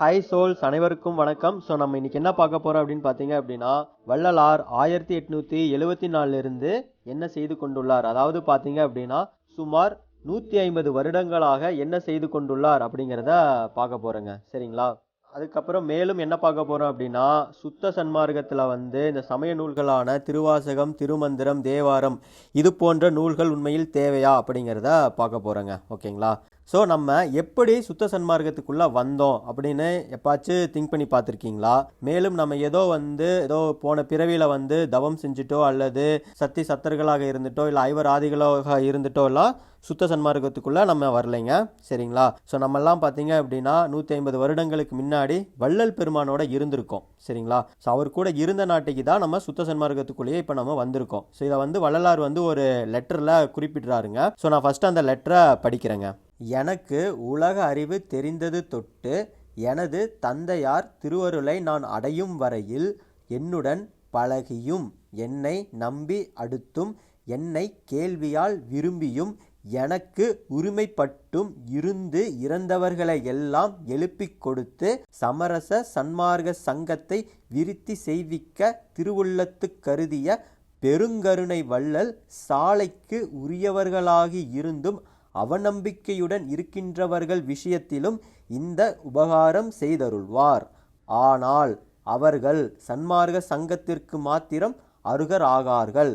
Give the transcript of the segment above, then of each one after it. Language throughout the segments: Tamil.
ஹை சோல்ஸ் அனைவருக்கும் வணக்கம். ஸோ நம்ம இன்னைக்கு என்ன பார்க்க போகிறோம் அப்படின்னு பார்த்தீங்க அப்படின்னா வள்ளலார் ஆயிரத்தி எட்நூற்றி எழுவத்தி நாலுலேருந்து என்ன செய்து கொண்டுள்ளார்? அதாவது பார்த்தீங்க அப்படின்னா சுமார் நூற்றி ஐம்பது வருடங்களாக என்ன செய்து கொண்டுள்ளார் அப்படிங்கிறத பார்க்க போகிறோங்க சரிங்களா? அதுக்கப்புறம் மேலும் என்ன பார்க்க போகிறோம் அப்படின்னா சுத்த சன்மார்க்கத்தில் வந்து இந்த சமய நூல்களான திருவாசகம் திருமந்திரம் தேவாரம் இது போன்ற நூல்கள் உண்மையில் தேவையா அப்படிங்கிறத பார்க்க போகிறோங்க ஓகேங்களா? ஸோ நம்ம எப்படி சுத்த சன்மார்க்கத்துக்குள்ளே வந்தோம் அப்படின்னு எப்பாச்சும் திங்க் பண்ணி பார்த்துருக்கீங்களா? மேலும் நம்ம ஏதோ வந்து ஏதோ போன பிறவியில் வந்து தவம் செஞ்சுட்டோ அல்லது சத்தி சத்தர்களாக இருந்துட்டோ இல்லை ஐவர் ஆதிகளாக இருந்துட்டோ எல்லாம் சுத்த சன்மார்க்கத்துக்குள்ளே நம்ம வரலைங்க. சரிங்களா? ஸோ நம்மெல்லாம் பார்த்தீங்க அப்படின்னா நூற்றி ஐம்பது வருடங்களுக்கு முன்னாடி வள்ளல் பெருமானோட இருந்திருக்கோம். சரிங்களா? ஸோ அவர் கூட இருந்த நாட்டுக்கு தான் நம்ம சுத்த சன்மார்க்கத்துக்குள்ளேயே இப்போ நம்ம வந்திருக்கோம். ஸோ இதை வந்து வள்ளலார் வந்து ஒரு லெட்டரில் குறிப்பிடுறாருங்க. ஸோ நான் ஃபஸ்ட்டு அந்த லெட்டரை படிக்கிறேங்க. எனக்கு உலக அறிவு தெரிந்தது தொட்டு எனது தந்தையார் திருவருளை நான் அடையும் வரையில் என்னுடன் பழகியும் என்னை நம்பி அடுத்தும் என்னை கேள்வியால் விரும்பியும் எனக்கு உரிமைப்பட்டும் இருந்து இறந்தவர்களை எல்லாம் எழுப்பிக் கொடுத்து சமரச சன்மார்க்க சங்கத்தை விருத்தி செய்விக்க திருவுள்ளத்து கருதிய பெருங்கருணை வள்ளல் சாலைக்கு உரியவர்களாகி இருந்தும் அவநம்பிக்கையுடன் இருக்கின்றவர்கள் விஷயத்திலும் இந்த உபகாரம் செய்தருள்வார். ஆனால் அவர்கள் சன்மார்க்க சங்கத்திற்கு மாத்திரம் அருகராகார்கள்.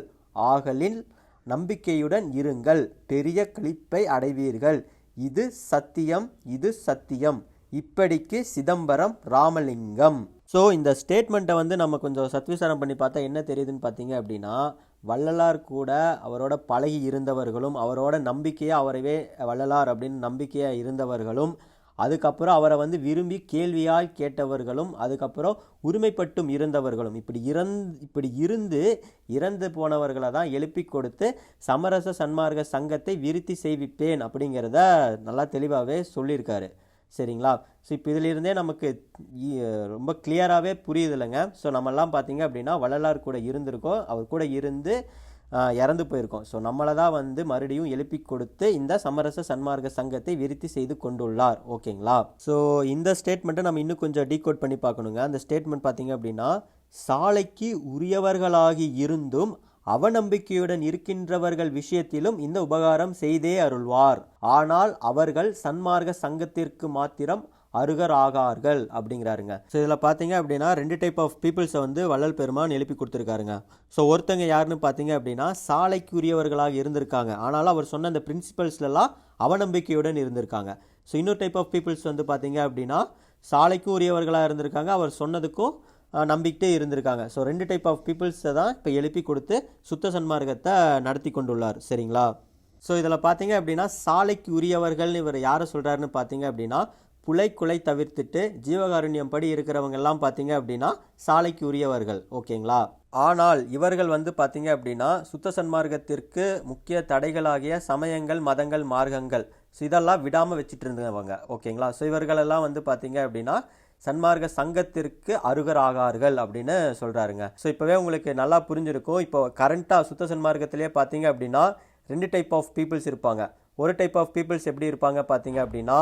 ஆகலின் நம்பிக்கையுடன் இருங்கள். பெரிய களிப்பை அடைவீர்கள். இது சத்தியம் இது சத்தியம். இப்படிக்கு சிதம்பரம் ராமலிங்கம். ஸோ இந்த ஸ்டேட்மெண்ட்டை வந்து நம்ம கொஞ்சம் சத்விசாரம் பண்ணி பார்த்தா என்ன தெரியுதுன்னு பார்த்தீங்க அப்படின்னா வள்ளலார் கூட அவரோட பழகி இருந்தவர்களும் அவரோட நம்பிக்கையாக அவரவே வள்ளலார் அப்படின்னு நம்பிக்கையாக இருந்தவர்களும் அதுக்கப்புறம் அவரை வந்து விரும்பி கேள்வியால் கேட்டவர்களும் அதுக்கப்புறம் உரிமைப்பட்டும் இருந்தவர்களும். இப்படி இறந் இப்படி இருந்து இறந்து போனவர்களை தான் எழுப்பி கொடுத்து சமரச சன்மார்க்க சங்கத்தை விருத்தி செய்விப்பேன் அப்படிங்கிறத நல்லா தெளிவாகவே சொல்லியிருக்காரு. சரிங்களா? ஸோ இப்போ இதிலிருந்தே நமக்கு இ- ரொம்ப கிளியராகவே புரியுது இல்லைங்க ஸோ நம்மெல்லாம் பார்த்தீங்க அப்படின்னா வள்ளலார் கூட இருந்திருக்கோம். அவர் கூட இருந்து இறந்து போயிருக்கோம். ஸோ நம்மளை தான் வந்து மறுபடியும் எழுப்பி கொடுத்து இந்த சமரச சன்மார்க்க சங்கத்தை விருத்தி செய்து கொண்டுள்ளார். ஓகேங்களா? ஸோ இந்த ஸ்டேட்மெண்ட்டை நம்ம இன்னும் கொஞ்சம் டீகோட் பண்ணி பார்க்கணுங்க. அந்த ஸ்டேட்மெண்ட் பார்த்தீங்க அப்படின்னா சாலைக்கு உரியவர்களாகி இருந்தும் அவநம்பிக்கையுடன் இருக்கின்றவர்கள் விஷயத்திலும் இந்த உபகாரம் செய்தே அருள்வார். ஆனால் அவர்கள் சன்மார்க்க சங்கத்திற்கு மாத்திரம் அருகர் ஆகார்கள் அப்படிங்கிறாருங்க. ஸோ இதில் பார்த்தீங்க அப்படின்னா ரெண்டு டைப் ஆஃப் பீப்புள்ஸை வந்து வள்ளல் பெருமான் எழுப்பி கொடுத்துருக்காருங்க. ஸோ ஒருத்தங்க யாருன்னு பார்த்தீங்க அப்படின்னா சாலைக்குரியவர்களாக இருந்திருக்காங்க. ஆனாலும் அவர் சொன்ன அந்த பிரின்சிபல்ஸ்லாம் அவநம்பிக்கையுடன் இருந்திருக்காங்க. ஸோ இன்னொரு டைப் ஆஃப் பீப்புள்ஸ் வந்து பார்த்தீங்க அப்படின்னா சாலைக்கு உரியவர்களாக இருந்திருக்காங்க. அவர் சொன்னதுக்கும் நம்பிக்கிட்டே இருந்திருக்காங்க. ஸோ ரெண்டு டைப் ஆஃப் பீப்புள்ஸை தான் இப்போ எழுப்பி கொடுத்து சுத்த சன்மார்க்கத்தை நடத்தி கொண்டுள்ளார். சரிங்களா? ஸோ இதில் பார்த்தீங்க அப்படின்னா சாலைக்கு உரியவர்கள்னு இவர் யாரை சொல்கிறாருன்னு பார்த்தீங்க அப்படின்னா புலை குலை தவிர்த்துட்டு ஜீவகாருண்யம் படி இருக்கிறவங்க எல்லாம் பார்த்தீங்க அப்படின்னா சாலைக்கு உரியவர்கள். ஓகேங்களா? ஆனால் இவர்கள் வந்து பார்த்தீங்க அப்படின்னா சுத்த சன்மார்க்கத்திற்கு முக்கிய தடைகளாகிய சமயங்கள் மதங்கள் மார்க்கங்கள். ஸோ இதெல்லாம் விடாமல் வச்சுட்டு இருந்தவங்க. ஓகேங்களா? ஸோ இவர்களெல்லாம் வந்து பார்த்தீங்க அப்படின்னா சன்மார்க்க சங்கத்திற்கு அருகராகார்கள் அப்படின்னு சொல்கிறாருங்க ஸோ இப்போவே உங்களுக்கு நல்லா புரிஞ்சிருக்கும். இப்போ கரண்ட்டாக சுத்த சன்மார்க்கத்திலே பார்த்தீங்க அப்படின்னா ரெண்டு டைப் ஆஃப் பீப்புள்ஸ் இருப்பாங்க. ஒரு டைப் ஆஃப் பீப்புள்ஸ் எப்படி இருப்பாங்க பார்த்தீங்க அப்படின்னா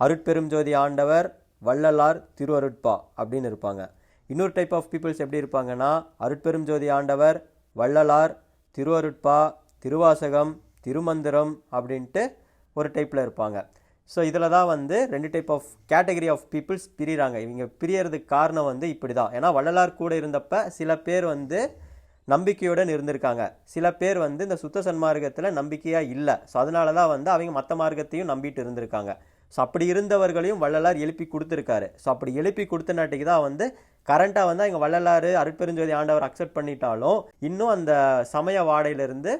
அருட்பெரும் ஜோதி ஆண்டவர் வள்ளலார் திருவருட்பா அப்படின்னு இருப்பாங்க. இன்னொரு டைப் ஆஃப் பீப்புள்ஸ் எப்படி இருப்பாங்கன்னா அருட்பெரும் ஜோதி ஆண்டவர் வள்ளலார் திருவருட்பா திருவாசகம் திருமந்திரம் அப்படின்ட்டு ஒரு டைப்பில் இருப்பாங்க. ஸோ இதில் தான் வந்து ரெண்டு type of category of peoples பிரிகிறாங்க இவங்க பிரியறதுக்கு காரணம் வந்து இப்படி தான் ஏன்னா வள்ளலார் கூட இருந்தப்ப சில பேர் வந்து நம்பிக்கையுடன் இருந்திருக்காங்க. சில பேர் வந்து இந்த சுத்த சன்மார்க்கத்தில் நம்பிக்கையாக இல்லை. ஸோ அதனால தான் வந்து அவங்க மற்ற மார்க்கத்தையும் நம்பிட்டு இருந்திருக்காங்க. ஸோ அப்படி இருந்தவர்களையும் வள்ளலார் எழுப்பி கொடுத்துருக்காரு. ஸோ அப்படி எழுப்பி கொடுத்த நாட்டுக்கு தான் வந்து கரண்ட்டாக வந்து அவங்க வள்ளலார் அருட்பெருஞ்சோதி ஆண்டவர் அக்செப்ட் பண்ணிட்டாலும் இன்னும் அந்த சமய வாடையிலிருந்து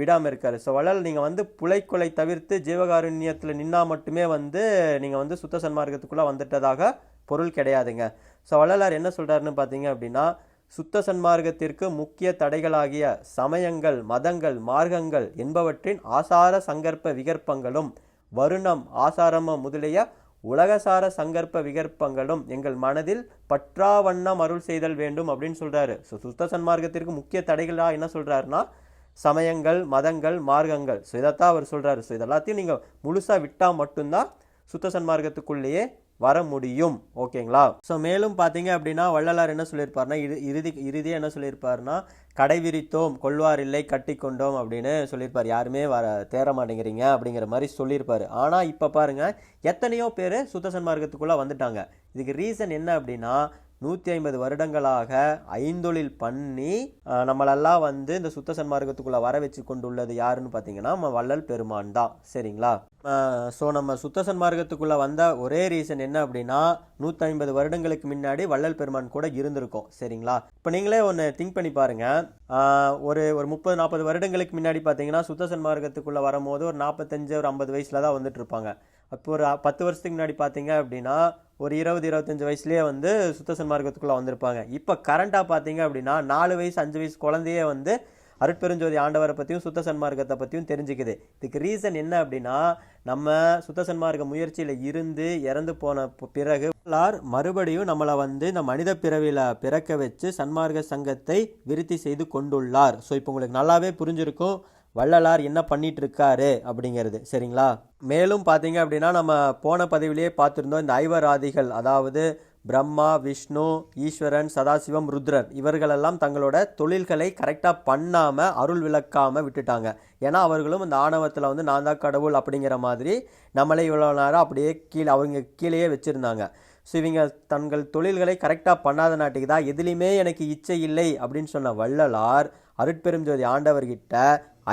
விடாமல் இருக்கார். ஸோ வள்ளல் நீங்கள் வந்து புலைக்கொலை தவிர்த்து ஜீவகாருண்யத்தில் நின்னா மட்டுமே வந்து நீங்கள் வந்து சுத்த சன்மார்க்கத்துக்குள்ளே வந்துட்டதாக பொருள் கிடையாதுங்க. ஸோ வள்ளலார் என்ன சொல்கிறாருன்னு பார்த்தீங்க அப்படின்னா சுத்த சன்மார்க்கத்திற்கு முக்கிய தடைகளாகிய சமயங்கள் மதங்கள் மார்க்கங்கள் என்பவற்றின் ஆசார சங்கற்ப விகற்பங்களும் வருணம் ஆசாரமம் முதலிய உலகசார சங்கற்ப விகற்பங்களும் எங்கள் மனதில் பற்றாவண்ணம் அருள் செய்தல் வேண்டும் அப்படின்னு சொல்கிறாரு ஸோ சுத்த சன்மார்க்கத்திற்கு முக்கிய தடைகளாக என்ன சொல்கிறாருன்னா சமயங்கள் மதங்கள் மார்க்கங்கள். ஸோ இதைத்தான் அவர் சொல்கிறாரு ஸோ இதெல்லாத்தையும் நீங்கள் முழுசாக விட்டால் மட்டும்தான் சுத்த சன்மார்க்கத்துக்குள்ளேயே வர முடியும். ஓகேங்களா? ஸோ மேலும் பார்த்தீங்க அப்படின்னா வள்ளலார் என்ன சொல்லியிருப்பாருன்னா இறு இறுதி இறுதியாக என்ன சொல்லியிருப்பாருன்னா கடை விரித்தோம் கொள்வார் இல்லை கட்டி கொண்டோம் அப்படின்னு சொல்லியிருப்பார். யாருமே வர தேர மாட்டேங்கிறீங்க அப்படிங்கிற மாதிரி சொல்லியிருப்பார். ஆனால் இப்போ பாருங்கள் எத்தனையோ பேர் சுத்த சன்மார்க்கத்துக்குள்ளே வந்துட்டாங்க. இதுக்கு ரீசன் என்ன அப்படின்னா நூற்றி ஐம்பது வருடங்களாக ஐந்தொழில் பண்ணி நம்மளெல்லாம் வந்து இந்த சுத்த சன்மார்க்கத்துக்குள்ளே வர வச்சு கொண்டுள்ளது யாருன்னு பார்த்தீங்கன்னா நம்ம வள்ளல் பெருமான் தான். சரிங்களா? ஸோ நம்ம சுத்த சன்மார்க்கத்துக்குள்ளே வந்த ஒரே ரீசன் என்ன அப்படின்னா நூற்றி ஐம்பது வருடங்களுக்கு முன்னாடி வள்ளல் பெருமான் கூட இருந்திருக்கும். சரிங்களா? இப்போ நீங்களே ஒன்று திங்க் பண்ணி பாருங்கள் ஒரு ஒரு முப்பது நாற்பது வருடங்களுக்கு முன்னாடி பார்த்தீங்கன்னா சுத்த சன்மார்க்கத்துக்குள்ளே வரும்போது ஒரு நாற்பத்தஞ்சு ஒரு ஐம்பது வயசில் தான் வந்துட்டு இருப்பாங்க. அப்போ ஒரு பத்து வருஷத்துக்கு முன்னாடி பார்த்தீங்க அப்படின்னா ஒரு இருபது இருபத்தஞ்சி வயசுலேயே வந்து சுத்த சன்மார்க்கத்துக்குள்ளே வந்திருப்பாங்க. இப்போ கரண்ட்டாக பார்த்தீங்க அப்படின்னா நாலு வயசு அஞ்சு வயசு குழந்தையே வந்து அருட்பெருஞ்சோதி ஆண்டவரை பற்றியும் சுத்த சன்மார்க்கத்தை பற்றியும் தெரிஞ்சுக்குது. இதுக்கு ரீசன் என்ன அப்படின்னா நம்ம சுத்த சன்மார்க்க முயற்சியில் இருந்து இறந்து போன பிறகு வள்ளலார் மறுபடியும் நம்மளை வந்து இந்த மனித பிறவியில் பிறக்க வச்சு சன்மார்க்க சங்கத்தை விருத்தி செய்து கொண்டுள்ளார். ஸோ இப்போ உங்களுக்கு நல்லாவே புரிஞ்சிருக்கும். வள்ளலார் என்ன பண்ணிட்டு இருக்காரு அப்படிங்கிறது சரிங்களா? மேலும் பார்த்தீங்க அப்படின்னா நம்ம போன பதிவிலேயே பார்த்துருந்தோம் இந்த ஐவராதிகள் அதாவது பிரம்மா விஷ்ணு ஈஸ்வரன் சதாசிவம் ருத்ரன் இவர்களெல்லாம் தங்களோட தொழில்களை கரெக்டாக பண்ணாமல் அருள் விளக்காமல் விட்டுட்டாங்க. ஏன்னா அவர்களும் இந்த ஆணவத்தில் வந்து நான் தான் கடவுள் அப்படிங்கிற மாதிரி நம்மளே இவ்வளோ நேரம் அப்படியே கீழே அவங்க கீழேயே வச்சுருந்தாங்க. ஸோ இவங்க தங்கள் தொழில்களை கரெக்டாக பண்ணாத நாட்டுக்கு தான் எதுலேயுமே எனக்கு இச்சை இல்லை அப்படின்னு சொன்ன வள்ளலார் அருட்பெருஞ்சோதி ஆண்டவர்கிட்ட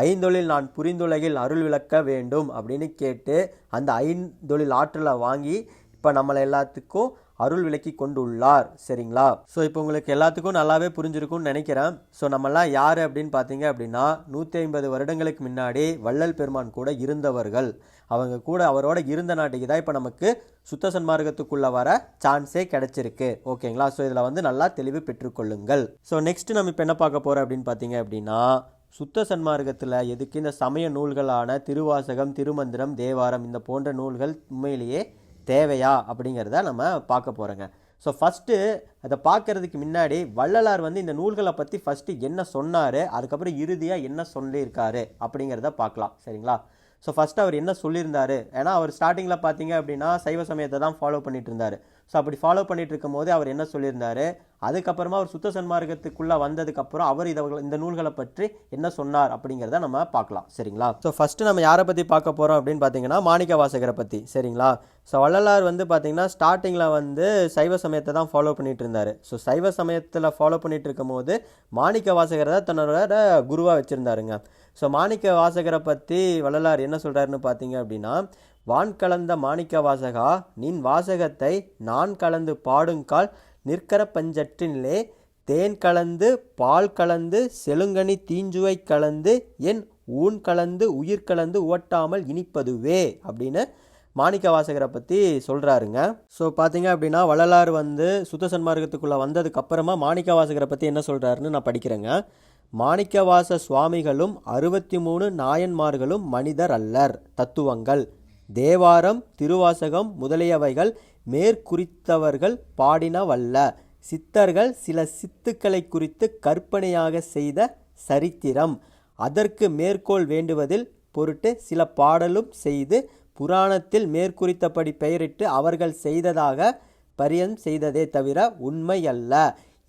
ஐந்தொழில் நான் புரிந்துலகில் அருள் விளக்க வேண்டும் அப்படின்னு கேட்டு அந்த ஐந்தொழில் ஆற்றலை வாங்கி இப்போ நம்மளை எல்லாத்துக்கும் அருள் விளக்கி கொண்டுள்ளார். சரிங்களா? ஸோ இப்போ உங்களுக்கு எல்லாத்துக்கும் நல்லாவே புரிஞ்சிருக்கும்னு நினைக்கிறேன். ஸோ நம்மலாம் யார் அப்படின்னு பார்த்தீங்க அப்படின்னா நூற்றி ஐம்பது வருடங்களுக்கு முன்னாடி வள்ளல் பெருமான் கூட இருந்தவர்கள். அவங்க கூட அவரோட இருந்த நாட்டுக்கு தான் இப்போ நமக்கு சுத்த சன்மார்க்கத்துக்குள்ளே வர சான்ஸே கிடச்சிருக்கு. ஓகேங்களா? ஸோ இதில் வந்து நல்லா தெளிவு பெற்றுக்கொள்ளுங்கள். ஸோ நெக்ஸ்ட் நம்ம இப்போ என்ன பார்க்க போகிறோம் அப்படின்னு பார்த்தீங்க அப்படின்னா சுத்த சன்மார்க்கத்தில் எதுக்கு இந்த சமய நூல்களான திருவாசகம் திருமந்திரம் தேவாரம் இந்த போன்ற நூல்கள் உண்மையிலேயே தேவையா அப்படிங்கிறத நம்ம பார்க்க போகிறோங்க ஸோ ஃபஸ்ட்டு அதை பார்க்கறதுக்கு முன்னாடி வள்ளலார் வந்து இந்த நூல்களை பற்றி ஃபஸ்ட்டு என்ன சொன்னார் அதுக்கப்புறம் இறுதியாக என்ன சொல்லியிருக்காரு அப்படிங்கிறத பார்க்கலாம். சரிங்களா? ஸோ ஃபஸ்ட்டு அவர் என்ன சொல்லியிருந்தார்? ஏன்னா அவர் ஸ்டார்டிங்கில் பார்த்தீங்க அப்படின்னா சைவ சமயத்தை தான் ஃபாலோ பண்ணிட்டு இருந்தார். ஸோ அப்படி ஃபாலோ பண்ணிட்டு இருக்கும்போது அவர் என்ன சொல்லியிருந்தாரு? அதுக்கப்புறமா அவர் சுத்த சன்மார்க்கத்துக்குள்ளே வந்ததுக்கப்புறம் அவர் இதை இந்த நூல்களை பற்றி என்ன சொன்னார் அப்படிங்கிறத நம்ம பார்க்கலாம். சரிங்களா? ஸோ ஃபஸ்ட்டு நம்ம யாரை பற்றி பார்க்க போகிறோம் அப்படின்னு பார்த்தீங்கன்னா மாணிக்க வாசகரை பற்றி சரிங்களா? ஸோ வள்ளலார் வந்து பார்த்திங்கன்னா ஸ்டார்டிங்கில் வந்து சைவ சமயத்தை தான் ஃபாலோ பண்ணிகிட்டு இருந்தார் ஸோ சைவ சமயத்தில் ஃபாலோ பண்ணிகிட்டு இருக்கும்போது மாணிக்க வாசகரை தான் தன்னோட குருவாக வச்சுருந்தாருங்க. ஸோ மாணிக்க வாசகரை பற்றி வள்ளலார் என்ன சொல்கிறாருன்னு பார்த்தீங்க அப்படின்னா வான் கலந்த மாணிக்க வாசகா நின் வாசகத்தை நான் கலந்து பாடுங்கால் நிற்கர பஞ்சற்றினிலே தேன் கலந்து பால் கலந்து செழுங்கனி தீஞ்சுவை கலந்து என் ஊன் கலந்து உயிர் கலந்து ஓட்டாமல் இனிப்பதுவே அப்படின்னு மாணிக்க வாசகரை பற்றி சொல்கிறாருங்க ஸோ பார்த்தீங்க அப்படின்னா வள்ளலார் வந்து சுத்த சன்மார்க்கத்துக்குள்ளே வந்ததுக்கப்புறமா மாணிக்க வாசகரை பற்றி என்ன சொல்கிறாருன்னு நான் படிக்கிறேங்க. மாணிக்கவாச சுவாமிகளும் அறுபத்தி மூணு நாயன்மார்களும் மனிதர் அல்லர் தத்துவங்கள். தேவாரம் திருவாசகம் முதலியவைகள் மேற்குறித்தவர்கள் பாடினவல்ல. சித்தர்கள் சில சித்துக்களை குறித்து கற்பனையாக செய்த சரித்திரம். அதற்கு மேற்கோள் வேண்டுவதில் பொருட்டு சில பாடலும் செய்து புராணத்தில் மேற்குறித்தபடி பெயரிட்டு அவர்கள் செய்ததாக பரியம் செய்ததே தவிர உண்மை அல்ல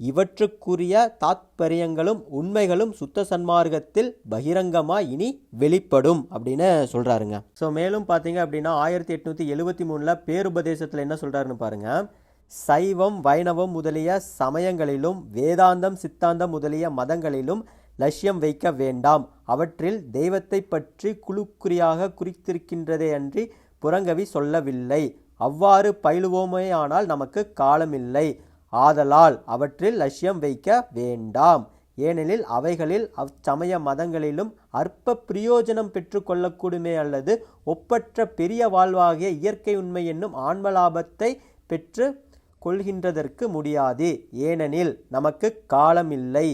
இவற்றுக்குரிய தாத்பரியங்களும் உண்மைகளும் சுத்த சன்மார்க்கத்தில் பகிரங்கமாக இனி வெளிப்படும் அப்படின்னு சொல்கிறாருங்க ஸோ மேலும் பார்த்தீங்க அப்படின்னா ஆயிரத்தி எட்நூற்றி எழுபத்தி மூணில் பேருபதேசத்தில் என்ன சொல்கிறாருன்னு பாருங்கள் சைவம் வைணவம் முதலிய சமயங்களிலும் வேதாந்தம் சித்தாந்தம் முதலிய மதங்களிலும் லட்சியம் வைக்க வேண்டாம். அவற்றில் தெய்வத்தை பற்றி குழுக்குறியாக குறித்திருக்கின்றதே அன்றி புறங்கவி சொல்லவில்லை. அவ்வாறு பயிலுவோமேயானால் நமக்கு காலமில்லை. ஆதலால் அவற்றில் லட்சியம் வைக்க வேண்டாம். ஏனெனில் அவைகளில் அச்சமய மதங்களிலும் அற்ப பிரயோஜனம் பெற்றுக்கொள்ளக்கூடுமே அல்லது ஒப்பற்ற பெரிய வாழ்வாகிய இயற்கை உண்மை என்னும் ஆன்மலாபத்தை பெற்று கொள்கின்றதற்கு முடியாது. ஏனெனில் நமக்கு காலமில்லை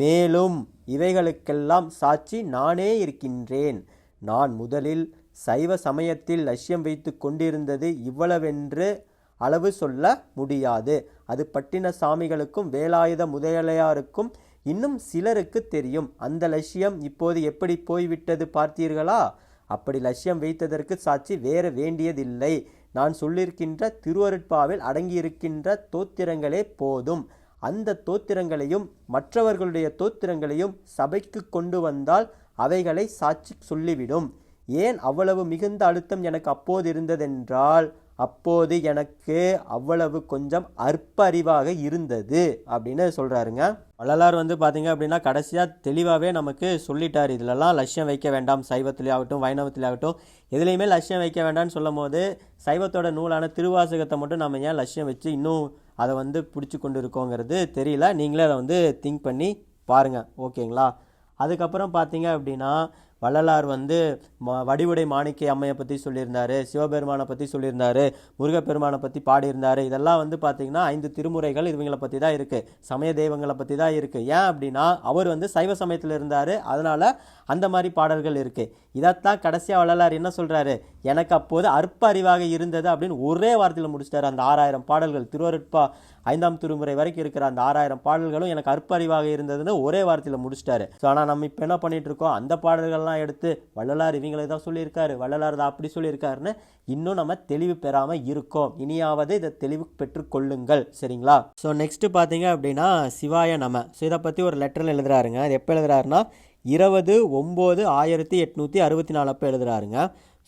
மேலும் இவைகளுக்கெல்லாம் சாட்சி நானே இருக்கின்றேன். நான் முதலில் சைவ சமயத்தில் லட்சியம் வைத்து கொண்டிருந்தது இவ்வளவென்று அளவு சொல்ல முடியாது. அது பட்டின சாமிகளுக்கும் வேலாயுத முதலியாருக்கும் இன்னும் சிலருக்கு தெரியும். அந்த லட்சியம் இப்போது எப்படி போய்விட்டது பார்த்தீர்களா? அப்படி லட்சியம் வைத்ததற்கு சாட்சி வேற வேண்டியதில்லை. நான் சொல்லியிருக்கின்ற திருவருட்பாவில் அடங்கியிருக்கின்ற தோத்திரங்களே போதும். அந்த தோத்திரங்களையும் மற்றவர்களுடைய தோத்திரங்களையும் சபைக்கு கொண்டு வந்தால் அவைகளை சாட்சி சொல்லிவிடும். ஏன் அவ்வளவு மிகுந்த அழுத்தம் எனக்கு அப்போது இருந்ததென்றால் அப்போது எனக்கு அவ்வளவு கொஞ்சம் அற்ப அறிவாக இருந்தது அப்படின்னு சொல்கிறாருங்க வள்ளலார் வந்து பார்த்தீங்க அப்படின்னா கடைசியாக தெளிவாகவே நமக்கு சொல்லிட்டார் இதுலலாம் லட்சியம் வைக்க வேண்டாம். சைவத்திலேயாகட்டும் வைணவத்திலேயாகட்டும் எதுலேயுமே லட்சியம் வைக்க வேண்டாம்னு சொல்லும் போது சைவத்தோட நூலான திருவாசகத்தை மட்டும் நம்ம ஏன் லட்சியம் வச்சு இன்னும் அதை வந்து பிடிச்சி கொண்டு இருக்கோங்கிறது தெரியல. நீங்களே அதை வந்து திங்க் பண்ணி பாருங்க. ஓகேங்களா? அதுக்கப்புறம் பார்த்தீங்க அப்படின்னா வள்ளலார் வந்து ம வடிவுடை மாணிக்க அம்மையை பற்றி சொல்லியிருந்தார் சிவபெருமானை பற்றி சொல்லியிருந்தார் முருகப்பெருமானை பற்றி பாடியிருந்தார். இதெல்லாம் வந்து பார்த்தீங்கன்னா ஐந்து திருமுறைகள் இவங்களை பற்றி தான் இருக்குது சமய தெய்வங்களை பற்றி தான் இருக்குது ஏன் அப்படின்னா அவர் வந்து சைவ சமயத்தில் இருந்தார். அதனால் அந்த மாதிரி பாடல்கள் இருக்குது இதைத்தான் கடைசியாக வள்ளலார் என்ன சொல்கிறாரு எனக்கு அப்போது அற்ப அறிவாக இருந்தது அப்படின்னு ஒரே வார்த்தையில் முடிச்சிட்டாரு. அந்த ஆறாயிரம் பாடல்கள் திருவருட்பா ஐந்தாம் திருமுறை வரைக்கும் இருக்கிற அந்த ஆறாயிரம் பாடல்களும் எனக்கு அற்பறிவாக இருந்ததுன்னு ஒரே வார்த்தையில் முடிச்சிட்டாரு. ஸோ ஆனால் நம்ம இப்போ என்ன பண்ணிட்டு இருக்கோம் அந்த பாடல்கள்லாம் எடுத்து வள்ளலார் இவங்களை தான் சொல்லியிருக்காரு. வள்ளலார் தான் அப்படி சொல்லியிருக்காருன்னு இன்னும் நம்ம தெளிவு பெறாமல் இருக்கோம். இனியாவது இதை தெளிவு பெற்றுக்கொள்ளுங்கள் சரிங்களா? ஸோ நெக்ஸ்ட் பார்த்தீங்க அப்படின்னா சிவாய நம. ஸோ இதை பற்றி ஒரு லெட்டரில் எழுதுறாருங்க. அது எப்போ எழுதுறாருன்னா இருபது ஒம்பது ஆயிரத்தி எட்நூற்றி அறுபத்தி நாலு அப்போ எழுதுறாருங்க.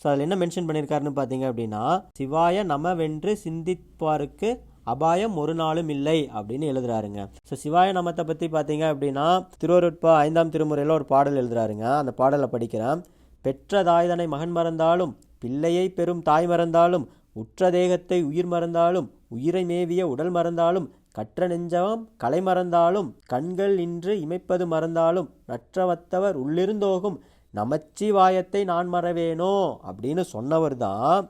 ஸோ அதில் என்ன மென்ஷன் பண்ணியிருக்காருன்னு பார்த்தீங்க அப்படின்னா சிவாய நமவென்று சிந்திப்பாருக்கு அபாயம் ஒரு நாளும் இல்லை அப்படின்னு எழுதுறாருங்க. ஸோ சிவாய நமத்தை பற்றி பார்த்தீங்க அப்படின்னா திருவருட்பா ஐந்தாம் திருமுறையில் ஒரு பாடல் எழுதுறாருங்க. அந்த பாடலை படிக்கிறேன். பெற்ற தாய்தனை மகன் மறந்தாலும் பிள்ளையை பெறும் தாய் மறந்தாலும் உற்ற தேகத்தை உயிர் மறந்தாலும் உயிரை மேவிய உடல் மறந்தாலும் கற்ற நெஞ்சம் கலை மறந்தாலும் கண்கள் இன்று இமைப்பது மறந்தாலும் நற்றவத்தவர் உள்ளிருந்தோகும் நமச்சிவாயத்தை நான் மறவேனோ? அப்படின்னு சொன்னவர் தான்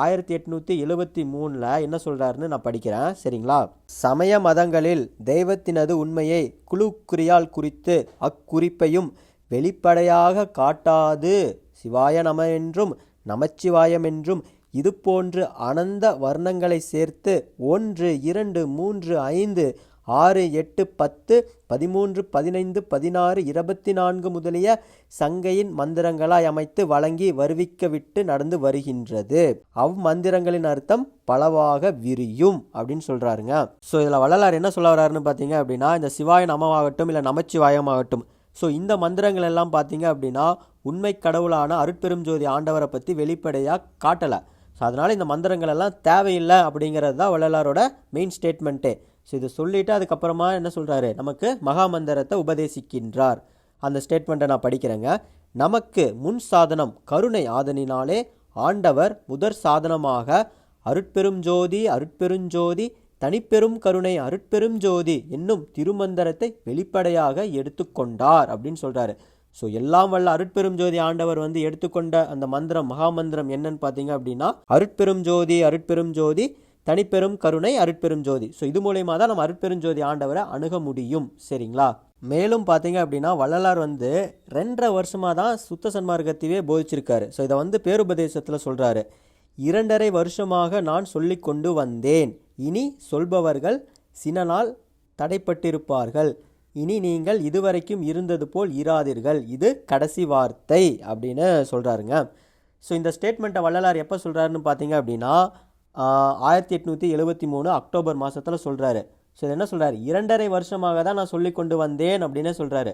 ஆயிரத்தி எட்நூற்றி எழுபத்தி மூணில் என்ன சொல்கிறாருன்னு நான் படிக்கிறேன். சரிங்களா? சமய மதங்களில் தெய்வத்தினது உண்மையை குழுக்குறியால் குறித்து அக்குறிப்பையும் வெளிப்படையாக காட்டாது. சிவாய நம என்றும் நமச்சிவாயம் என்றும் இது போன்று அனந்த வர்ணங்களை சேர்த்து ஒன்று இரண்டு மூன்று ஐந்து ஆறு எட்டு பத்து பதிமூன்று பதினைந்து பதினாறு இருபத்தி நான்கு முதலிய சங்கையின் மந்திரங்களாய் அமைத்து வழங்கி வருவிக்கவிட்டு நடந்து வருகின்றது. அவ் மந்திரங்களின் அர்த்தம் பலவாக விரியும் அப்படின்னு சொல்கிறாருங்க ஸோ இதில் வள்ளலார் என்ன சொல்ல வர்றாருன்னு பார்த்தீங்க அப்படின்னா இந்த சிவாய நமமாகட்டும் இல்லை நமச்சிவாயமாகட்டும். ஸோ இந்த மந்திரங்கள் எல்லாம் பார்த்தீங்க அப்படின்னா உண்மை கடவுளான அருட்பெரும் ஜோதி ஆண்டவரை பற்றி வெளிப்படையாக காட்டலை. ஸோ அதனால் இந்த மந்திரங்கள் எல்லாம் தேவையில்லை அப்படிங்கிறது தான் வள்ளலாரோட மெயின் ஸ்டேட்மெண்ட்டே ஸோ இதை சொல்லிவிட்டு அதுக்கப்புறமா என்ன சொல்கிறாரு நமக்கு மகா மந்திரத்தை உபதேசிக்கின்றார். அந்த ஸ்டேட்மெண்ட்டை நான் படிக்கிறேங்க. நமக்கு முன் சாதனம் கருணை ஆதனினாலே ஆண்டவர் முதற் சாதனமாக அருட்பெரும் ஜோதி அருட்பெருஞ்சோதி தனிப்பெரும் கருணை அருட்பெரும் ஜோதி என்னும் திருமந்திரத்தை வெளிப்படையாக எடுத்துக்கொண்டார் அப்படின்னு சொல்கிறாரு ஸோ எல்லாம் வல்ல அருட்பெரும் ஜோதி ஆண்டவர் வந்து எடுத்துக்கொண்ட அந்த மந்திரம் மகா மந்திரம் என்னன்னு பார்த்தீங்க அப்படின்னா அருட்பெரும் ஜோதி அருட்பெரும் ஜோதி தனிப்பெரும் கருணை அருட்பெரும் ஜோதி. ஸோ இது மூலயமா தான் நம்ம அருட்பெரும் ஜோதி ஆண்டவரை அணுக முடியும். சரிங்களா? மேலும் பார்த்தீங்க அப்படின்னா வள்ளலார் வந்து ரெண்டரை வருஷமாக தான் சுத்த சன்மார்க்கத்தையே போதிச்சிருக்காரு. ஸோ இதை வந்து பேருபதேசத்தில் சொல்கிறாரு இரண்டரை வருஷமாக நான் சொல்லி கொண்டு வந்தேன். இனி சொல்பவர்கள் சினனால் நாள் தடைப்பட்டிருப்பார்கள். இனி நீங்கள் இதுவரைக்கும் இருந்தது போல் இராதீர்கள். இது கடைசி வார்த்தை அப்படின்னு சொல்கிறாருங்க ஸோ இந்த ஸ்டேட்மெண்ட்டை வள்ளலார் எப்போ சொல்கிறாருன்னு பார்த்தீங்க அப்படின்னா ஆயிரத்தி எட்நூற்றி எழுபத்தி மூணு அக்டோபர் மாதத்தில் சொல்கிறாரு ஸோ இது என்ன சொல்கிறாரு இரண்டரை வருஷமாக தான் நான் சொல்லி கொண்டு வந்தேன் அப்படின்னே சொல்கிறாரு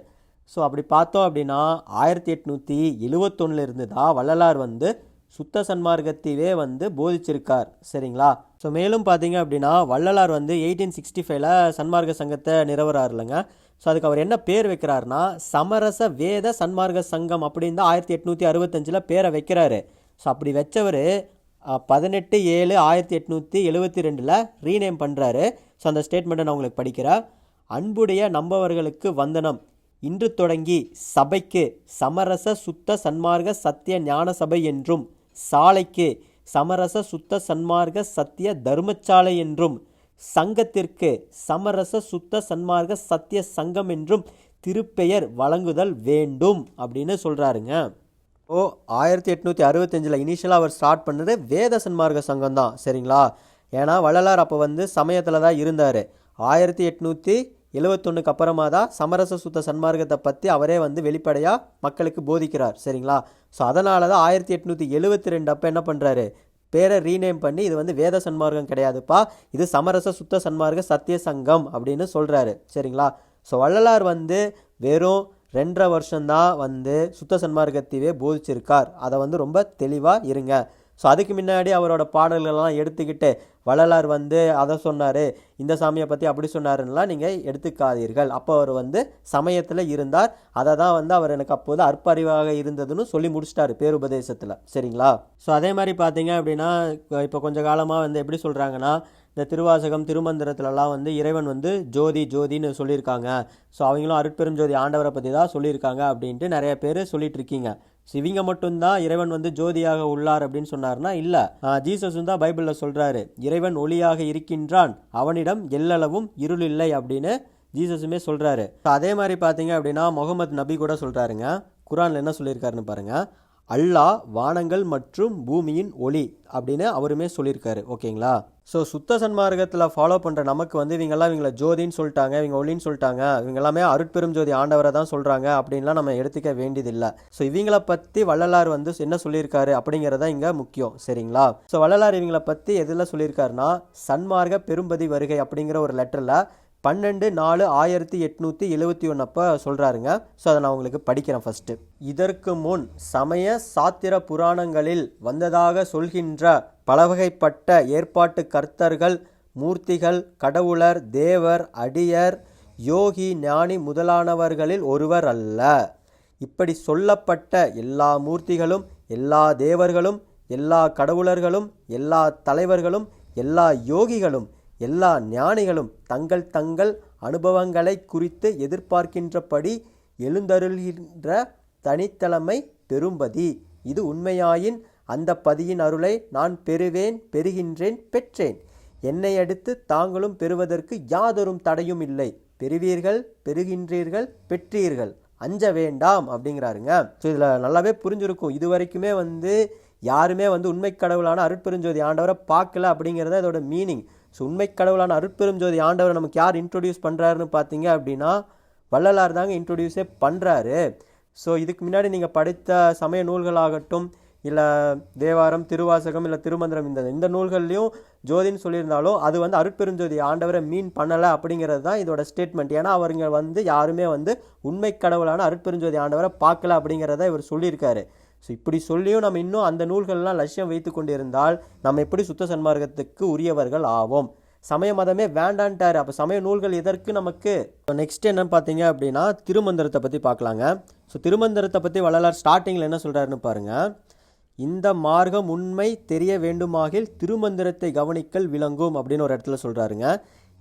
ஸோ அப்படி பார்த்தோம் அப்படின்னா ஆயிரத்தி எட்நூற்றி எழுவத்தொன்னுல இருந்து தான் வள்ளலார் வந்து சுத்த சன்மார்க்கத்திலே வந்து போதிச்சிருக்கார். சரிங்களா? ஸோ மேலும் பார்த்தீங்க அப்படின்னா வள்ளலார் வந்து எயிட்டீன் சிக்ஸ்டி ஃபைவ்ல சன்மார்க்க சங்கத்தை நிறுவறார் இல்லைங்க. ஸோ அதுக்கு அவர் என்ன பேர் வைக்கிறாருன்னா சமரச வேத சன்மார்க்க சங்கம் அப்படின்னு தான் ஆயிரத்தி எட்நூற்றி அறுபத்தஞ்சில் பேரை வைக்கிறாரு. ஸோ அப்படி வச்சவர் பதினெட்டு ஏழு ஆயிரத்தி எட்நூற்றி எழுபத்தி ரெண்டில் ரீநேம் பண்ணுறாரு ஸோ அந்த ஸ்டேட்மெண்ட்டை நான் உங்களுக்கு படிக்கிறேன். அன்புடைய நம்பவர்களுக்கு வந்தனம். இன்று தொடங்கி சபைக்கு சமரச சுத்த சன்மார்க்க சத்திய ஞான சபை என்றும் சாலைக்கு சமரச சுத்த சன்மார்க்க சத்திய தர்மசாலை என்றும் சங்கத்திற்கு சமரச சுத்த சன்மார்க்க சத்திய சங்கம் என்றும் திருப்பெயர் வழங்குதல் வேண்டும் அப்படின்னு சொல்கிறாருங்க ஓ ஆயிரத்தி எட்நூற்றி அறுபத்தஞ்சில் இனிஷியலாக அவர் ஸ்டார்ட் பண்ணது வேத சன்மார்க்க சங்கம் தான் சரிங்களா? ஏன்னா வள்ளலார் அப்போ வந்து சமயத்தில் தான் இருந்தார். ஆயிரத்தி எட்நூற்றி எழுவத்தொன்னுக்கு அப்புறமா தான் சமரச சுத்த சன்மார்க்கத்தை பற்றி அவரே வந்து வெளிப்படையாக மக்களுக்கு போதிக்கிறார் சரிங்களா? ஸோ அதனால தான் ஆயிரத்தி எட்நூற்றி எழுபத்தி ரெண்டு அப்போ என்ன பண்ணுறாரு பேரை ரீநேம் பண்ணி இது வந்து வேத சன்மார்க்கம் கிடையாதுப்பா இது சமரச சுத்த சன்மார்க்க சத்திய சங்கம் அப்படின்னு சொல்கிறாரு சரிங்களா? ஸோ வள்ளலார் வந்து வெறும் ரெண்டரை வருஷம்தான் வந்து சுத்த சன்மார்க்கத்தையே போதிச்சிருக்கார். அதை வந்து ரொம்ப தெளிவாக இருங்க. ஸோ அதுக்கு முன்னாடி அவரோட பாடல்கள்லாம் எடுத்துக்கிட்டு வள்ளலார் வந்து அதை சொன்னார் இந்த சாமியை பற்றி அப்படி சொன்னாருன்னெலாம் நீங்கள் எடுத்துக்காதீர்கள். அப்போ அவர் வந்து சமயத்தில் இருந்தார். அதை தான் வந்து அவர் எனக்கு அப்போது அற்பறிவாக இருந்ததுன்னு சொல்லி முடிச்சிட்டாரு பேருபதேசத்தில். சரிங்களா? ஸோ அதே மாதிரி பார்த்தீங்க அப்படின்னா இப்போ கொஞ்ச காலமாக வந்து எப்படி சொல்கிறாங்கன்னா இந்த திருவாசகம் திருமந்திரத்துலலாம் வந்து இறைவன் வந்து ஜோதி ஜோதின்னு சொல்லியிருக்காங்க. ஸோ அவங்களும் அருட்பெரும் ஜோதி ஆண்டவரை பற்றி தான் சொல்லியிருக்காங்க அப்படின்ட்டு நிறைய பேர் சொல்லிட்டு இருக்கீங்க ஸோ இவங்க மட்டும்தான் இறைவன் வந்து ஜோதியாக உள்ளார் அப்படின்னு சொன்னார்னா இல்லை. ஜீசஸும் தான் பைபிளில் சொல்கிறாரு இறைவன் ஒளியாக இருக்கின்றான். அவனிடம் எல்லளவும் இருள் இல்லை அப்படின்னு ஜீசஸுமே சொல்கிறாரு அதே மாதிரி பார்த்தீங்க அப்படின்னா முகமது நபி கூட சொல்கிறாருங்க குரானில் என்ன சொல்லியிருக்காருன்னு பாருங்கள் அல்லாஹ் வானங்கள் மற்றும் பூமியின் ஒளி அப்படின்னு அவருமே சொல்லியிருக்காரு ஓகேங்களா? ஸோ சுத்த சன்மார்க்கத்தில் ஃபாலோ பண்ணுற நமக்கு வந்து இவங்கெல்லாம் இவங்கள ஜோதின்னு சொல்லிட்டாங்க இவங்க ஒளின்னு சொல்லிட்டாங்க இவங்க எல்லாமே அருட்பெரும் ஜோதி ஆண்டவரை தான் சொல்கிறாங்க அப்படின்லாம் நம்ம எடுத்துக்க வேண்டியதில்லை. ஸோ இவங்கள பற்றி வள்ளலார் வந்து என்ன சொல்லியிருக்காரு அப்படிங்கிறத இங்கே முக்கியம் சரிங்களா? ஸோ வள்ளலார் இவங்கள பற்றி எதில் சொல்லியிருக்காருன்னா சன்மார்க்க பெரும்பதி வருகை அப்படிங்கிற ஒரு லெட்டரில் பன்னெண்டு நாலு ஆயிரத்தி எட்நூற்றி எழுவத்தி ஒன்று அப்போ சொல்கிறாருங்க ஸோ அதை நான் உங்களுக்கு படிக்கிறேன் ஃபஸ்ட்டு இதற்கு முன் சமய சாத்திர புராணங்களில் வந்ததாக சொல்கின்ற பலவகைப்பட்ட ஏற்பாட்டு கர்த்தர்கள் மூர்த்திகள் கடவுளர் தேவர் அடியர் யோகி ஞானி முதலானவர்களில் ஒருவர் அல்ல. இப்படி சொல்லப்பட்ட எல்லா மூர்த்திகளும் எல்லா தேவர்களும் எல்லா கடவுளர்களும் எல்லா தலைவர்களும் எல்லா யோகிகளும் எல்லா ஞானிகளும் தங்கள் தங்கள் அனுபவங்களை குறித்து எதிர்பார்க்கின்றபடி எழுந்தருள்கின்ற தனித்தலைமை பெரும்பதி இது உண்மையாயின் அந்த பதியின் அருளை நான் பெறுவேன் பெறுகின்றேன் பெற்றேன். என்னை அடுத்து தாங்களும் பெறுவதற்கு யாதொரும் தடையும் இல்லை. பெறுவீர்கள் பெறுகின்றீர்கள் பெற்றீர்கள். அஞ்ச வேண்டாம் அப்படிங்கிறாருங்க. ஸோ இதில் நல்லாவே புரிஞ்சிருக்கும். இது வரைக்குமே வந்து யாருமே வந்து உண்மை கடவுளான அருட்பெருஞ்சோதி ஆண்டவரை பார்க்கல அப்படிங்கிறத இதோட மீனிங் ஸோ உண்மை கடவுளான அருட்பெருஞ்சோதி ஆண்டவரை நமக்கு யார் இன்ட்ரொடியூஸ் பண்ணுறாருன்னு பார்த்தீங்க அப்படின்னா வள்ளலார் தாங்க இன்ட்ரொடியூஸே பண்ணுறாரு ஸோ இதுக்கு முன்னாடி நீங்கள் படித்த சமய நூல்களாகட்டும் இல்லை தேவாரம் திருவாசகம் இல்லை திருமந்திரம் இந்த இந்த நூல்கள்லையும் ஜோதின்னு சொல்லியிருந்தாலும் அது வந்து அருட்பெருஞ்சோதி ஆண்டவரை மீன் பண்ணலை அப்படிங்கிறது தான் இதோட ஸ்டேட்மெண்ட் ஏன்னா அவருங்க வந்து யாருமே வந்து உண்மை கடவுளான அருட்பெருஞ்சோதி ஆண்டவரை பார்க்கல அப்படிங்கிறத இவர் சொல்லியிருக்காரு. ஸோ இப்படி சொல்லியும் நம்ம இன்னும் அந்த நூல்கள்லாம் லட்சியம் வைத்து கொண்டிருந்தால் நம்ம எப்படி சுத்த சன்மார்க்கத்துக்கு உரியவர்கள் ஆவோம்? சமய மதமே வேண்டான்ட்டார். அப்போ சமய நூல்கள் எதற்கு நமக்கு? நெக்ஸ்ட் என்னன்னு பார்த்தீங்க அப்படின்னா திருமந்திரத்தை பற்றி பார்க்கலாங்க. ஸோ திருமந்திரத்தை பற்றி வள்ளலார் ஸ்டார்டிங்கில் என்ன சொல்கிறாருன்னு பாருங்கள் இந்த மார்க்கம் உண்மை தெரிய வேண்டுமாகில் திருமந்திரத்தை கவனிக்கல் விளங்கும் அப்படின்னு ஒரு இடத்துல சொல்கிறாருங்க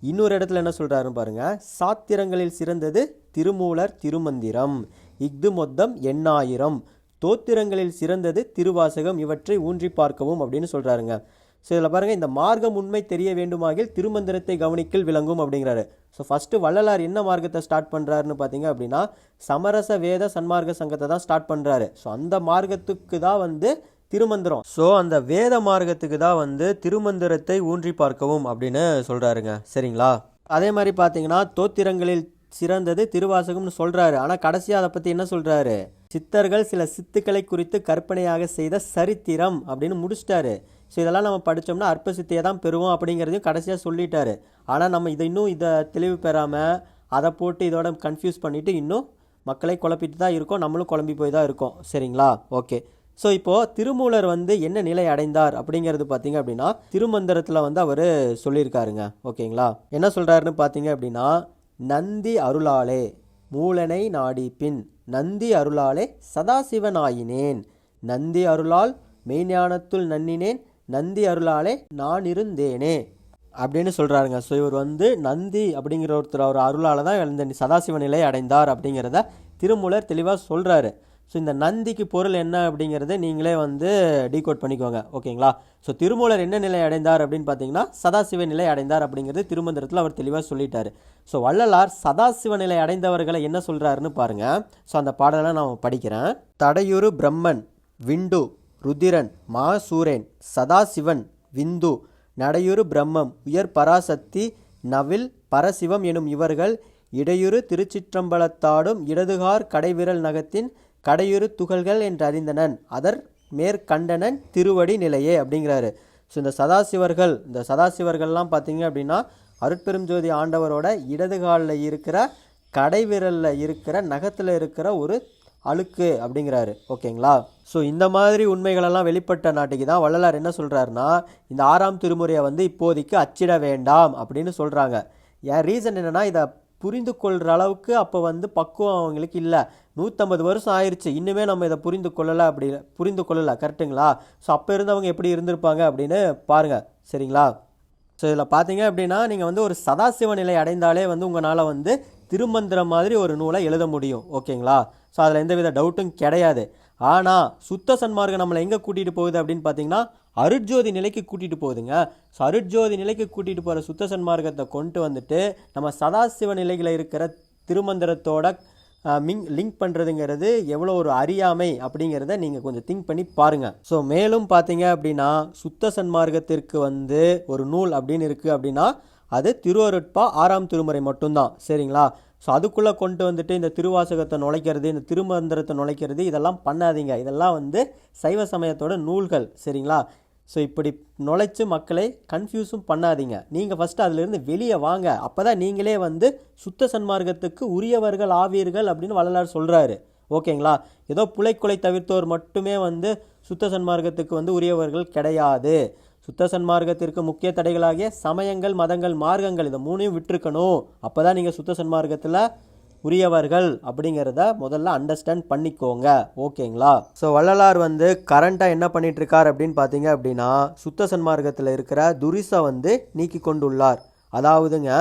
இன்னொரு இடத்துல என்ன சொல்கிறாருன்னு பாருங்கள் சாத்திரங்களில் சிறந்தது திருமூலர் திருமந்திரம். இஃது மொத்தம் எண்ணாயிரம். தோத்திரங்களில் சிறந்தது திருவாசகம் இவற்றை ஊன்றி பார்க்கவும் அப்படின்னு சொல்கிறாருங்க ஸோ இதில் பாருங்கள் இந்த மார்க்கம் உண்மை தெரிய வேண்டுமாகில் திருமந்திரத்தை கவனிக்கல் விளங்கும் அப்படிங்கிறாரு. ஸோ ஃபஸ்ட்டு வள்ளலார் என்ன மார்க்கத்தை ஸ்டார்ட் பண்ணுறாருன்னு பார்த்தீங்க அப்படின்னா சமரச வேத சன்மார்க்க சங்கத்தை தான் ஸ்டார்ட் பண்ணுறாரு ஸோ அந்த மார்க்கத்துக்கு தான் வந்து திருமந்திரம். ஸோ அந்த வேத மார்க்கத்துக்கு தான் வந்து திருமந்திரத்தை ஊன்றி பார்க்கவும் அப்படின்னு சொல்கிறாருங்க சரிங்களா? அதே மாதிரி பார்த்தீங்கன்னா தோத்திரங்களில் சிறந்தது திருவாசகம்னு சொல்கிறாரு ஆனால் கடைசியாக அதை பற்றி என்ன சொல்கிறாரு சித்தர்கள் சில சித்துக்களை குறித்து கற்பனையாக செய்த சரித்திரம் அப்படின்னு முடிச்சிட்டாரு. ஸோ இதெல்லாம் நம்ம படித்தோம்னா அற்ப சித்தியை தான் பெறுவோம் அப்படிங்கிறதையும் கடைசியாக சொல்லிட்டாரு. ஆனால் நம்ம இதை இன்னும் இதை தெளிவு பெறாமல் அதை போட்டு இதோட கன்ஃபியூஸ் பண்ணிவிட்டு இன்னும் மக்களை குழப்பிட்டு தான் இருக்கோம். நம்மளும் குழம்பி போய் தான் இருக்கோம். சரிங்களா? ஓகே ஸோ இப்போது திருமூலர் வந்து என்ன நிலை அடைந்தார் அப்படிங்கிறது பார்த்தீங்க அப்படின்னா திருமந்திரத்தில் வந்து அவர் சொல்லியிருக்காருங்க. ஓகேங்களா என்ன சொல்கிறாருன்னு பார்த்தீங்க அப்படின்னா நந்தி அருளாலே மூலனை நாடி பின் நந்தி அருளாலே சதாசிவனாயினேன். நந்தி அருளால் மெய்ஞானத்துள் நன்னினேன். நந்தி அருளாலே நான் இருந்தேனே அப்படின்னு சொல்கிறாருங்க ஸோ இவர் வந்து நந்தி அப்படிங்கிற ஒருத்தர் அவர் அருளால் தான் இந்த சதாசிவ நிலை அடைந்தார் அப்படிங்கிறத திருமூலர் தெளிவாக சொல்கிறாரு ஸோ இந்த நந்திக்கு பொருள் என்ன அப்படிங்கிறத நீங்களே வந்து டீகோட் பண்ணிக்கோங்க. ஓகேங்களா? ஸோ திருமூலர் என்ன நிலை அடைந்தார் அப்படின்னு பார்த்தீங்கன்னா சதாசிவ நிலை அடைந்தார் அப்படிங்கிறது திருமந்திரத்தில் அவர் தெளிவாக சொல்லிட்டார். ஸோ வள்ளலார் சதாசிவ நிலை அடைந்தவர்களை என்ன சொல்கிறாருன்னு பாருங்கள் ஸோ அந்த பாடலை நான் படிக்கிறேன். தடையுறு பிரம்மன் விண்டு ருதிரன் மாசூரேன் சதாசிவன் விந்து நடையுறு பிரம்மம் உயர் பராசக்தி நவில் பரசிவம் எனும் இவர்கள் இடையுறு திருச்சிற்றம்பலத்தாடும் இடதுகார் கடைவிரல் நகத்தின் கடையுறு துகள்கள் என்று அறிந்தனன். அதர் மேற்கண்டனன் திருவடி நிலையே அப்படிங்கிறாரு. ஸோ இந்த சதாசிவர்கள் இந்த சதாசிவர்கள்லாம் பார்த்தீங்க அப்படின்னா அருட்பெரும் ஜோதி ஆண்டவரோட இடதுகாலில் இருக்கிற கடைவிரலில் இருக்கிற நகத்தில் இருக்கிற ஒரு அழுக்கு அப்படிங்கிறாரு. ஓகேங்களா? ஸோ இந்த மாதிரி உண்மைகளெல்லாம் வெளிப்பட்ட நாட்டுக்கு தான் வள்ளலார் என்ன சொல்கிறாருன்னா இந்த ஆறாம் திருமுறையை வந்து இப்போதைக்கு அச்சிட வேண்டாம் அப்படின்னு சொல்கிறாங்க என் ரீசன் என்னென்னா இதை புரிந்து கொள்கிற அளவுக்கு அப்போ வந்து பக்குவம் அவங்களுக்கு இல்லை. நூற்றம்பது வருஷம் ஆயிடுச்சு இன்னுமே நம்ம இதை புரிந்து கொள்ளலை அப்படி புரிந்து கொள்ளலை கரெக்டுங்களா ஸோ அப்போ இருந்தவங்க எப்படி இருந்திருப்பாங்க அப்படின்னு பாருங்கள் சரிங்களா? ஸோ இதில் பார்த்தீங்க அப்படின்னா நீங்கள் வந்து ஒரு சதாசிவ நிலை அடைந்தாலே வந்து உங்களால் வந்து திருமந்திரம் மாதிரி ஒரு நூலை எழுத முடியும். ஓகேங்களா? ஸோ அதில் எந்தவித டவுட்டும் கிடையாது. ஆனால் சுத்த சன்மார்க்கம் நம்மளை எங்கே கூட்டிகிட்டு போகுது அப்படின்னு பார்த்தீங்கன்னா அருட்ஜோதி நிலைக்கு கூட்டிகிட்டு போகுதுங்க. ஸோ அருட்ஜோதி நிலைக்கு கூட்டிகிட்டு போகிற சுத்த சன்மார்க்கத்தை கொண்டு வந்துட்டு நம்ம சதாசிவ நிலையில் இருக்கிற திருமந்திரத்தோட மிங் லிங்க் பண்ணுறதுங்கிறது எவ்வளோ ஒரு அறியாமை அப்படிங்கிறத நீங்கள் கொஞ்சம் திங்க் பண்ணி பாருங்கள் ஸோ மேலும் பார்த்தீங்க அப்படின்னா சுத்த சன்மார்க்கத்திற்கு வந்து ஒரு நூல் அப்படின்னு இருக்குது அப்படின்னா அது திருவருட்பா ஆறாம் திருமுறை மட்டும்தான். சரிங்களா? ஸோ அதுக்குள்ளே கொண்டு வந்துட்டு இந்த திருவாசகத்தை நுழைக்கிறது இந்த திருமந்திரத்தை நுழைக்கிறது இதெல்லாம் பண்ணாதீங்க. இதெல்லாம் வந்து சைவ சமயத்தோட நூல்கள். சரிங்களா? ஸோ இப்படி நுழைச்சி மக்களை கன்ஃபியூஸும் பண்ணாதீங்க. நீங்கள் ஃபஸ்ட்டு அதிலிருந்து வெளியே வாங்க. அப்போ தான் நீங்களே வந்து சுத்த சன்மார்க்கத்துக்கு உரியவர்கள் ஆவீர்கள் அப்படின்னு வள்ளலார் சொல்கிறாரு ஓகேங்களா? ஏதோ புலைக்குலை தவிர்த்தோர் மட்டுமே வந்து சுத்த சன்மார்க்கத்துக்கு வந்து உரியவர்கள் கிடையாது. சுத்த சன்மார்க்கத்திற்கு முக்கிய தடைகளாகிய சமயங்கள் மதங்கள் மார்க்கங்கள் இதை மூணையும் விட்டுருக்கணும். அப்போ தான் நீங்கள் சுத்த சன்மார்க்கத்தில் உரியவர்கள் அப்படிங்கிறத முதல்ல அண்டர்ஸ்டாண்ட் பண்ணிக்கோங்க. ஓகேங்களா? ஸோ வள்ளலார் வந்து கரண்ட்டாக என்ன பண்ணிட்டு இருக்கார் அப்படின்னு பார்த்தீங்க அப்படின்னா சுத்த சன்மார்க்கத்தில் இருக்கிற துரிசை வந்து நீக்கி கொண்டுள்ளார். அதாவதுங்க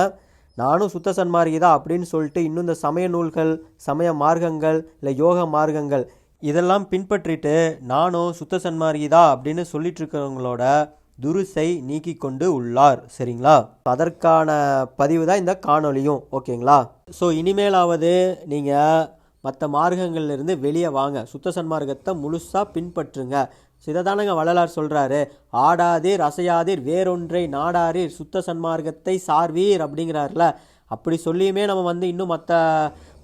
நானும் சுத்த சன்மார்கி தான் அப்படின்னு சொல்லிட்டு இன்னும் இந்த சமய நூல்கள் சமய மார்க்கங்கள் இல்லை யோக மார்க்கங்கள் இதெல்லாம் பின்பற்றிட்டு நானும் சுத்த சன்மார்கி தான் அப்படின்னு சொல்லிட்டு இருக்கிறவங்களோட துருசை நீக்கி கொண்டு உள்ளார். சரிங்களா? அதற்கான பதிவு தான் இந்த காணொலியும் ஓகேங்களா? ஸோ இனிமேலாவது நீங்கள் மற்ற மார்க்கங்கள்லேருந்து வெளியே வாங்க. சுத்த சன்மார்க்கத்தை முழுசாக பின்பற்றுங்க. ஸோ இதை தானங்க வள்ளலார் சொல்கிறாரு ஆடாதீர் அசையாதீர் வேறொன்றை நாடாரீர் சுத்த சன்மார்க்கத்தை சார்வீர் அப்படிங்கிறாருல. அப்படி சொல்லியுமே நம்ம வந்து இன்னும் மற்ற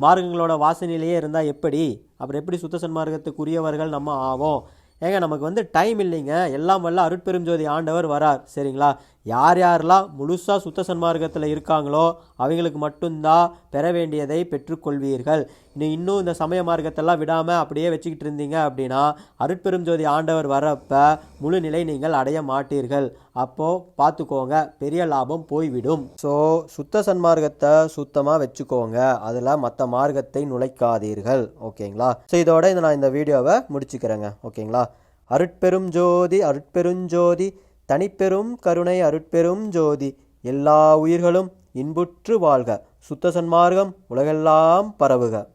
மார்க்கங்களோட வாசனையிலேயே இருந்தால் எப்படி? அப்புறம் எப்படி சுத்த சன்மார்க்கத்துக்குரியவர்கள் நம்ம ஆவோம்? ஏங்க நமக்கு வந்து டைம் இல்லைங்க. எல்லாம் வல்ல அருட்பெரும் ஜோதி ஆண்டவர் வரார். சரிங்களா? யார் யாரெல்லாம் முழுசாக சுத்த சன்மார்க்கத்தில் இருக்காங்களோ அவங்களுக்கு மட்டும்தான் பெற வேண்டியதை பெற்றுக்கொள்வீர்கள். நீ இன்னும் இந்த சமய மார்க்கத்தெல்லாம் விடாமல் அப்படியே வச்சுக்கிட்டு இருந்தீங்க அப்படின்னா அருட்பெரும் ஜோதி ஆண்டவர் வரப்ப முழு நிலை நீங்கள் அடைய மாட்டீர்கள். அப்போது பார்த்துக்கோங்க பெரிய லாபம் போய்விடும். ஸோ சுத்த சன்மார்க்கத்தை சுத்தமாக வச்சுக்கோங்க. அதில் மற்ற மார்க்கத்தை நுழைக்காதீர்கள். ஓகேங்களா? ஸோ இதோட இந்த நான் இந்த வீடியோவை முடிச்சுக்கிறேங்க. ஓகேங்களா? அருட்பெரும் ஜோதி அருட்பெருஞ்சோதி தனிப்பெரும் கருணை அருட்பெரும் ஜோதி எல்லா உயிர்களும் இன்புற்று வாழ்க. சுத்த சன்மார்க்கம் உலகெல்லாம் பரவுக.